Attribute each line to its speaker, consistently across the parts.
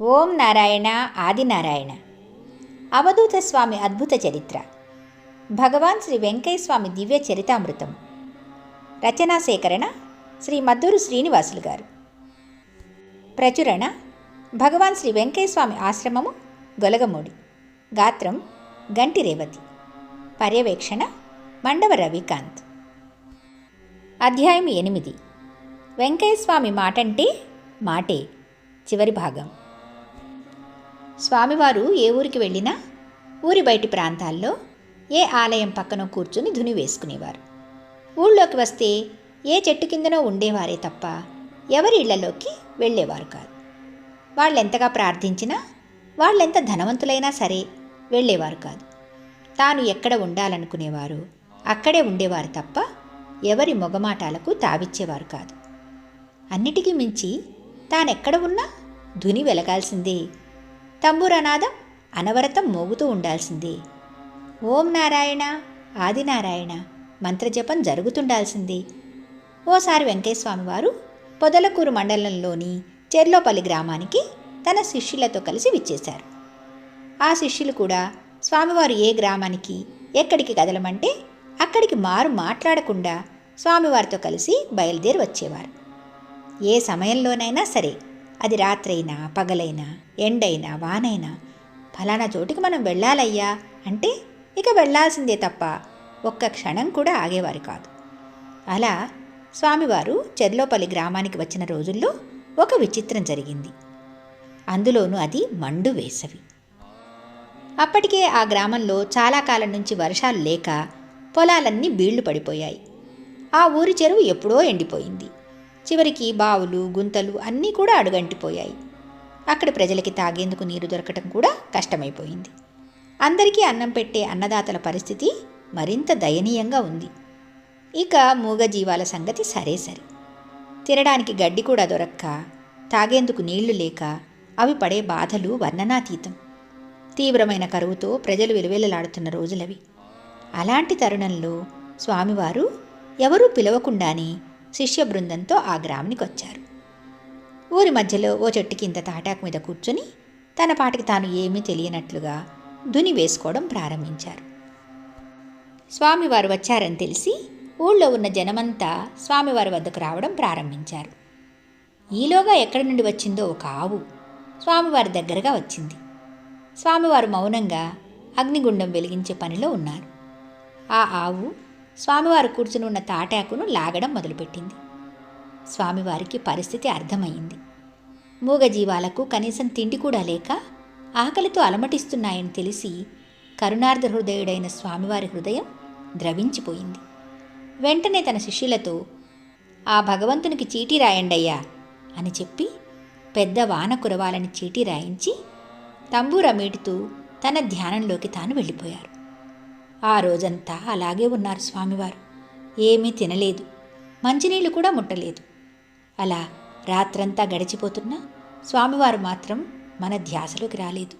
Speaker 1: ఓం నారాయణ ఆదినారాయణ అవధూత స్వామి అద్భుత చరిత్ర. భగవాన్ శ్రీ వెంకయ్య స్వామి దివ్య చరితామృతం. రచనా సేకరణ శ్రీ మద్దూరు శ్రీనివాసులు గారు. ప్రచురణ భగవాన్ శ్రీ వెంకయ్య స్వామి ఆశ్రమము గొలగమూడి. గాత్రం గంటి రేవతి. పర్యవేక్షణ మండవ రవికాంత్. అధ్యాయం ఎనిమిది. వెంకయ్య స్వామి మాటంటే మాటే. చివరి భాగం. స్వామివారు ఏ ఊరికి వెళ్ళినా ఊరి బయటి ప్రాంతాల్లో ఏ ఆలయం పక్కన కూర్చుని ధుని వేసుకునేవారు. ఊళ్ళోకి వస్తే ఏ చెట్టు కిందనో ఉండేవారే తప్ప ఎవరి ఇళ్ళలోకి వెళ్ళేవారు కాదు. వాళ్ళెంతగా ప్రార్థించినా వాళ్ళెంత ధనవంతులైనా సరే వెళ్ళేవారు కాదు. తాను ఎక్కడ ఉండాలనుకునేవారు అక్కడే ఉండేవారు తప్ప ఎవరి మొగమాటాలకు తావిచ్చేవారు కాదు. అన్నిటికీ మించి తానెక్కడ ఉన్నా ధుని వెలగాల్సిందే తంబురనాదం అనవరతం మోగుతూ ఉండాల్సింది. ఓం నారాయణ ఆదినారాయణ మంత్రజపం జరుగుతుండాల్సిందే. ఓసారి వెంకటేశ్వామి వారు పొదలకూరు మండలంలోని చెర్లోపల్లి గ్రామానికి తన శిష్యులతో కలిసి విచ్చేశారు. ఆ శిష్యులు కూడా స్వామివారు ఏ గ్రామానికి ఎక్కడికి కదలమంటే అక్కడికి మారు మాట్లాడకుండా స్వామివారితో కలిసి బయలుదేరి వచ్చేవారు. ఏ సమయంలోనైనా సరే అది రాత్రైనా పగలైనా ఎండైనా వానైనా ఫలానా చోటికి మనం వెళ్ళాలయ్యా అంటే ఇక వెళ్ళాల్సిందే తప్ప ఒక్క క్షణం కూడా ఆగేవారు కాదు. అలా స్వామివారు చెర్లోపల్లి గ్రామానికి వచ్చిన రోజుల్లో ఒక విచిత్రం జరిగింది. అందులోనూ అది మండు వేసవి. అప్పటికే ఆ గ్రామంలో చాలా కాలం నుంచి వర్షాలు లేక పొలాలన్నీ బీళ్ళు పడిపోయాయి. ఆ ఊరి చెరువు ఎప్పుడో ఎండిపోయింది. చివరికి బావులు గుంతలు అన్నీ కూడా అడుగంటిపోయాయి. అక్కడ ప్రజలకి తాగేందుకు నీరు దొరకటం కూడా కష్టమైపోయింది. అందరికీ అన్నం పెట్టే అన్నదాతల పరిస్థితి మరింత దయనీయంగా ఉంది. ఇక మూగజీవాల సంగతి సరే సరే. తినడానికి గడ్డి కూడా దొరక్క తాగేందుకు నీళ్ళు లేక అవి పడే బాధలు వర్ణనాతీతం. తీవ్రమైన కరువుతో ప్రజలు విలువెలలాడుతున్న రోజులవి. అలాంటి తరుణంలో స్వామివారు ఎవరూ పిలవకుండానే శిష్య బృందంతో ఆ గ్రామానికి వచ్చారు. ఊరి మధ్యలో ఓ చెట్టు కింద తాటాకు మీద కూర్చొని తన పాటికి తాను ఏమీ తెలియనట్లుగా దుని వేసుకోవడం ప్రారంభించారు. స్వామివారు వచ్చారని తెలిసి ఊళ్ళో ఉన్న జనమంతా స్వామివారి వద్దకు రావడం ప్రారంభించారు. ఈలోగా ఎక్కడి నుండి వచ్చిందో ఒక ఆవు స్వామివారి దగ్గరగా వచ్చింది. స్వామివారు మౌనంగా అగ్నిగుండం వెలిగించే పనిలో ఉన్నారు. ఆ ఆవు స్వామివారు కూర్చుని ఉన్న తాటాకును లాగడం మొదలుపెట్టింది. స్వామివారికి పరిస్థితి అర్థమైంది మూగజీవాలకు కనీసం తిండి కూడా లేక ఆకలితో అలమటిస్తున్నాయని తెలిసి కరుణార్ధ హృదయుడైన స్వామివారి హృదయం ద్రవించిపోయింది. వెంటనే తన శిష్యులతో ఆ భగవంతునికి చీటీ రాయండయ్యా అని చెప్పి పెద్ద వాన కురవాలని చీటీ రాయించి తంబూర మీటుతూ తన ధ్యానంలోకి తాను వెళ్ళిపోయారు. ఆ రోజంతా అలాగే ఉన్నారు స్వామివారు. ఏమీ తినలేదు. మంచినీళ్ళు కూడా ముట్టలేదు. అలా రాత్రంతా గడిచిపోతున్నా స్వామివారు మాత్రం మన ధ్యాసలోకి రాలేదు.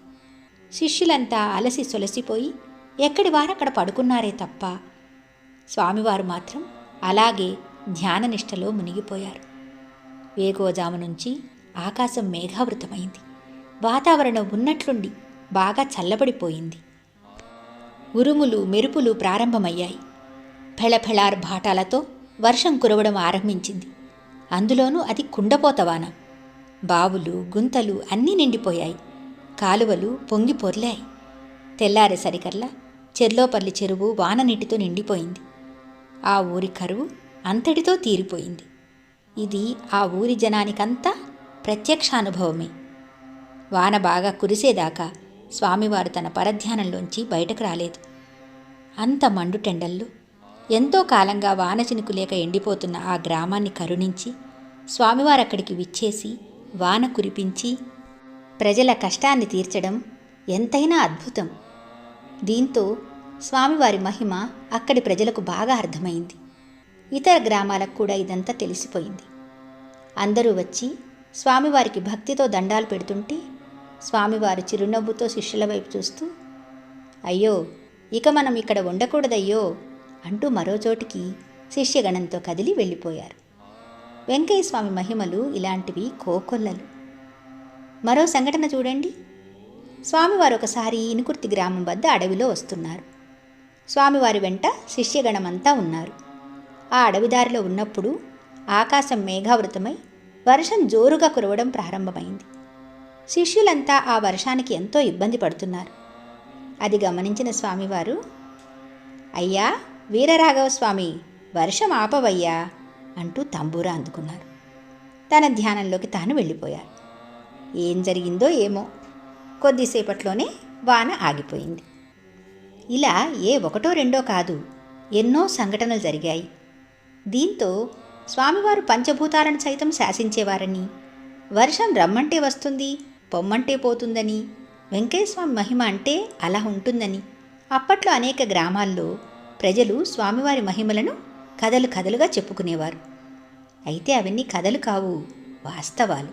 Speaker 1: శిష్యులంతా అలసి సొలసిపోయి ఎక్కడి వారక్కడ పడుకున్నారే తప్ప స్వామివారు మాత్రం అలాగే ధ్యాననిష్టలో మునిగిపోయారు. వేకోజాము నుంచి ఆకాశం మేఘావృతమైంది. వాతావరణం ఉన్నట్లుండి బాగా చల్లబడిపోయింది. ఉరుములు మెరుపులు ప్రారంభమయ్యాయి. ఫెళఫెళార్ భాటాలతో వర్షం కురవడం ఆరంభించింది. అందులోనూ అది కుండపోతవాన బావులు గుంతలు అన్నీ నిండిపోయాయి. కాలువలు పొంగి పొర్లాయి. తెల్లారేసరికల్లా చెర్లోపల్లి చెరువు వాన నీటితో నిండిపోయింది. ఆ ఊరి కరువు అంతటితో తీరిపోయింది. ఇది ఆ ఊరి జనానికంతా ప్రత్యక్షానుభవమే. వాన బాగా కురిసేదాకా స్వామివారు తన పరధ్యానంలోంచి బయటకు రాలేదు. అంత మండుటెండల్లో ఎంతో కాలంగా వాన చినుకు లేక ఎండిపోతున్న ఆ గ్రామాన్ని కరుణించి స్వామివారు అక్కడికి విచ్చేసి వాన కురిపించి ప్రజల కష్టాన్ని తీర్చడం ఎంతైనా అద్భుతం. దీంతో స్వామివారి మహిమ అక్కడి ప్రజలకు బాగా అర్థమైంది. ఇతర గ్రామాలకు కూడా ఇదంతా తెలిసిపోయింది. అందరూ వచ్చి స్వామివారికి భక్తితో దండాలు పెడుతుంటే స్వామివారు చిరునవ్వుతో శిష్యుల వైపు చూస్తూ అయ్యో ఇక మనం ఇక్కడ ఉండకూడదయ్యో అంటూ మరో చోటికి శిష్యగణంతో కదిలి వెళ్ళిపోయారు. వెంకయ్య స్వామి మహిమలు ఇలాంటివి కోకొల్లలు. మరో సంఘటన చూడండి. స్వామివారు ఒకసారి ఇనుకుర్తి గ్రామం వద్ద అడవిలో వస్తున్నారు. స్వామివారి వెంట శిష్యగణమంతా ఉన్నారు. ఆ అడవిదారిలో ఉన్నప్పుడు ఆకాశం మేఘావృతమై వర్షం జోరుగా కురవడం ప్రారంభమైంది. శిష్యులంతా ఆ వర్షానికి ఎంతో ఇబ్బంది పడుతున్నారు. అది గమనించిన స్వామివారు అయ్యా వీరరాఘవ స్వామి వర్షం ఆపవయ్యా అంటూ తంబూరా అందుకున్నారు. తన ధ్యానంలోకి తాను వెళ్ళిపోయారు. ఏం జరిగిందో ఏమో కొద్దిసేపట్లోనే వాన ఆగిపోయింది. ఇలా ఏ ఒకటో రెండో కాదు ఎన్నో సంఘటనలు జరిగాయి. దీంతో స్వామివారు పంచభూతాలను సైతం శాసించేవారని వర్షం రమ్మంటే వస్తుంది పొమ్మంటే పోతుందని? వెంకయ్యస్వామి మహిమ అంటే అలా ఉంటుందని. అప్పట్లో అనేక గ్రామాల్లో ప్రజలు స్వామివారి మహిమలను కథలు కథలుగా చెప్పుకునేవారు. అయితే అవన్నీ కథలు కావు వాస్తవాలు.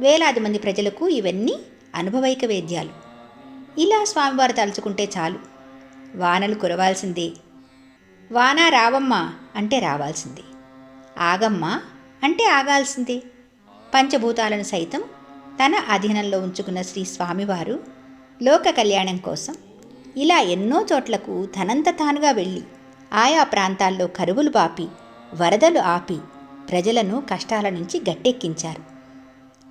Speaker 1: వేలాది మంది ప్రజలకు ఇవన్నీ అనుభవైక వేద్యాలు. ఇలా స్వామివారు తలుచుకుంటే చాలు. వానలు కురవాల్సిందే. వాన రావమ్మా అంటే రావాల్సిందే. ఆగమ్మా అంటే ఆగాల్సిందే. పంచభూతాలను సైతం తన అధీనంలో ఉంచుకున్న శ్రీ స్వామివారు లోక కళ్యాణం కోసం ఇలా ఎన్నో చోట్లకు తనంత తానుగా వెళ్ళి ఆయా ప్రాంతాల్లో కరువులు పాపి వరదలు ఆపి ప్రజలను కష్టాల నుంచి గట్టెక్కించారు.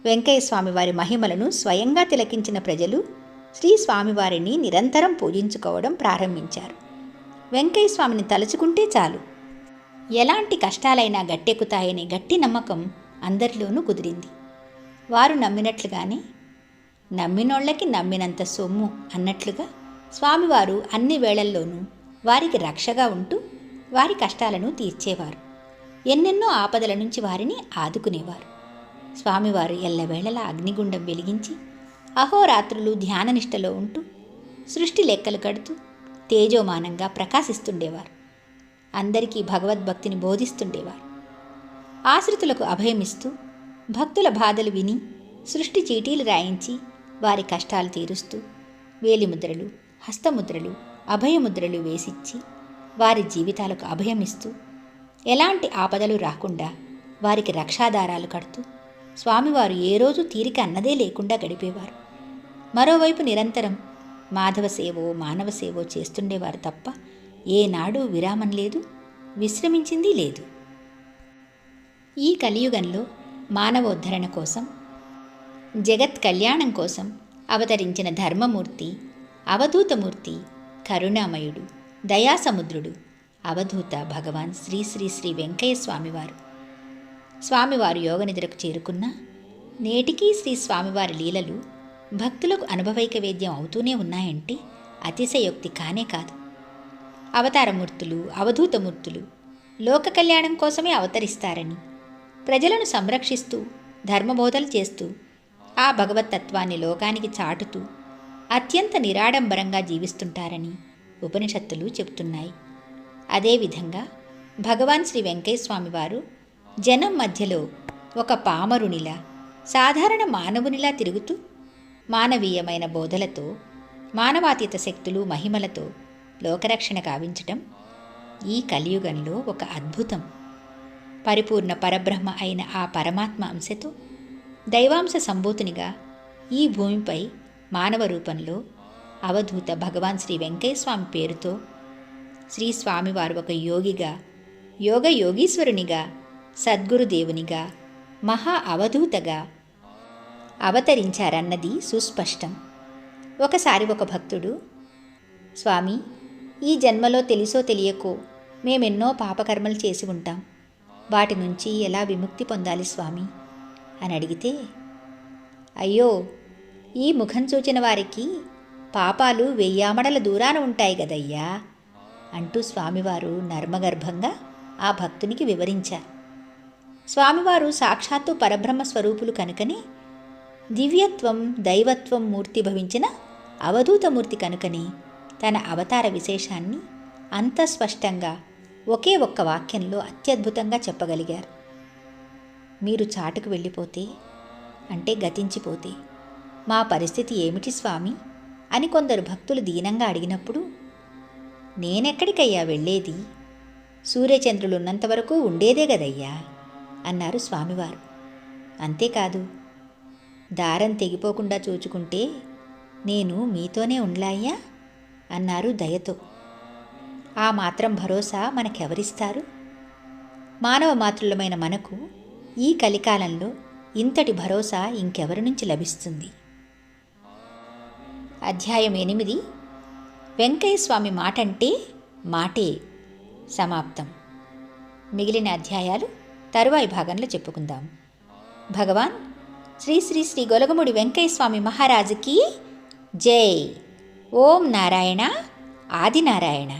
Speaker 1: వెంకయ్య స్వామివారి మహిమలను స్వయంగా తిలకించిన ప్రజలు శ్రీ స్వామివారిని నిరంతరం పూజించుకోవడం ప్రారంభించారు. వెంకయ్య స్వామిని తలుచుకుంటే చాలు ఎలాంటి కష్టాలైనా గట్టెక్కుతాయనే గట్టి నమ్మకం అందరిలోనూ కుదిరింది. వారు నమ్మినట్లుగానే నమ్మినోళ్ళకి నమ్మినంత సొమ్ము అన్నట్లుగా స్వామివారు అన్ని వేళల్లోనూ వారికి రక్షగా ఉంటూ వారి కష్టాలను తీర్చేవారు. ఎన్నెన్నో ఆపదల నుంచి వారిని ఆదుకునేవారు. స్వామివారు ఎల్లవేళలా అగ్నిగుండం వెలిగించి అహోరాత్రులు ధ్యాననిష్టలో ఉంటూ సృష్టి లెక్కలు కడుతూ తేజోమానంగా ప్రకాశిస్తుండేవారు. అందరికీ భగవద్భక్తిని బోధిస్తుండేవారు. ఆశ్రితులకు అభయమిస్తూ భక్తుల బాధలు విని సృష్టి చీటీలు రాయించి వారి కష్టాలు తీరుస్తూ వేలిముద్రలు హస్తముద్రలు అభయముద్రలు వేసిచ్చి వారి జీవితాలకు అభయమిస్తూ ఎలాంటి ఆపదలు రాకుండా వారికి రక్షాదారాలు కడుతూ స్వామివారు ఏ రోజు తీరిక అన్నదే లేకుండా గడిపేవారు. మరోవైపు నిరంతరం మాధవ సేవో మానవ సేవో చేస్తుండేవారు తప్ప ఏనాడు విరామం లేదు విశ్రమించింది లేదు. ఈ కలియుగంలో మానవోద్ధరణ కోసం జగత్ కళ్యాణం కోసం అవతరించిన ధర్మమూర్తి అవధూతమూర్తి కరుణామయుడు దయాసముద్రుడు అవధూత భగవాన్ శ్రీ శ్రీ శ్రీ వెంకయ్య స్వామివారు. స్వామివారు యోగనిద్రకు చేరుకున్న నేటికీ శ్రీ స్వామివారి లీలలు భక్తులకు అనుభవైక వేద్యం అవుతూనే ఉన్నాయంటే అతిశయోక్తి కానే కాదు. అవతారమూర్తులు అవధూతమూర్తులు లోక కళ్యాణం కోసమే అవతరిస్తారని ప్రజలను సంరక్షిస్తూ ధర్మబోధలు చేస్తూ ఆ భగవతత్వాన్ని లోకానికి చాటుతూ అత్యంత నిరాడంబరంగా జీవిస్తుంటారని ఉపనిషత్తులు చెబుతున్నాయి. అదేవిధంగా భగవాన్ శ్రీ వెంకయ్య స్వామివారు జనం మధ్యలో ఒక పామరునిలా సాధారణ మానవునిలా తిరుగుతూ మానవీయమైన బోధలతో మానవాతీత శక్తులు మహిమలతో లోకరక్షణ కావించటం ఈ కలియుగంలో ఒక అద్భుతం. పరిపూర్ణ పరబ్రహ్మ అయిన ఆ పరమాత్మ అంశతో దైవాంశ సంభూతునిగా ఈ భూమిపై మానవ రూపంలో అవధూత భగవాన్ శ్రీ వెంకయ్యస్వామి పేరుతో శ్రీ స్వామివారు ఒక యోగిగా యోగ యోగీశ్వరునిగా సద్గురుదేవునిగా మహా అవధూతగా అవతరించారన్నది సుస్పష్టం. ఒకసారి ఒక భక్తుడు స్వామి ఈ జన్మలో తెలుసో తెలియకో మేమెన్నో పాపకర్మలు చేసి ఉంటాం. వాటి నుంచి ఎలా విముక్తి పొందాలి స్వామి? అని అడిగితే అయ్యో ఈ ముఖం చూచిన వారికి పాపాలు వెయ్యామడల దూరాన ఉంటాయి కదయ్యా అంటూ స్వామివారు నర్మగర్భంగా ఆ భక్తునికి వివరించారు. స్వామివారు సాక్షాత్తు పరబ్రహ్మ స్వరూపులు కనుకనే దివ్యత్వం దైవత్వం మూర్తి భవించిన అవధూతమూర్తి కనుకని తన అవతార విశేషాన్ని అంత స్పష్టంగా ఒకే ఒక్క వాక్యంలో అత్యద్భుతంగా చెప్పగలిగారు. మీరు చాటుకు వెళ్ళిపోతే అంటే గతించిపోతే మా పరిస్థితి ఏమిటి స్వామి? అని కొందరు భక్తులు దీనంగా అడిగినప్పుడు నేనెక్కడికయ్యా వెళ్ళేది? సూర్యచంద్రులున్నంత వరకు ఉండేదే గదయ్యా అన్నారు స్వామివారు. అంతేకాదు దారం తెగిపోకుండా చూచుకుంటే నేను మీతోనే ఉండ్లాయ్యా? అన్నారు దయతో. ఆ మాత్రం భరోసా మనకెవరిస్తారు? మానవ మాతృలమైన మనకు ఈ కలికాలంలో ఇంతటి భరోసా ఇంకెవరి నుంచి లభిస్తుంది? అధ్యాయం ఎనిమిది. వెంకయ్య స్వామి మాటంటే మాటే. సమాప్తం. మిగిలిన అధ్యాయాలు తరువాయి భాగంలో చెప్పుకుందాం. భగవాన్ శ్రీ శ్రీ శ్రీ గొలగముడి వెంకయ్య స్వామి మహారాజుకి జై. ఓం నారాయణ ఆదినారాయణ.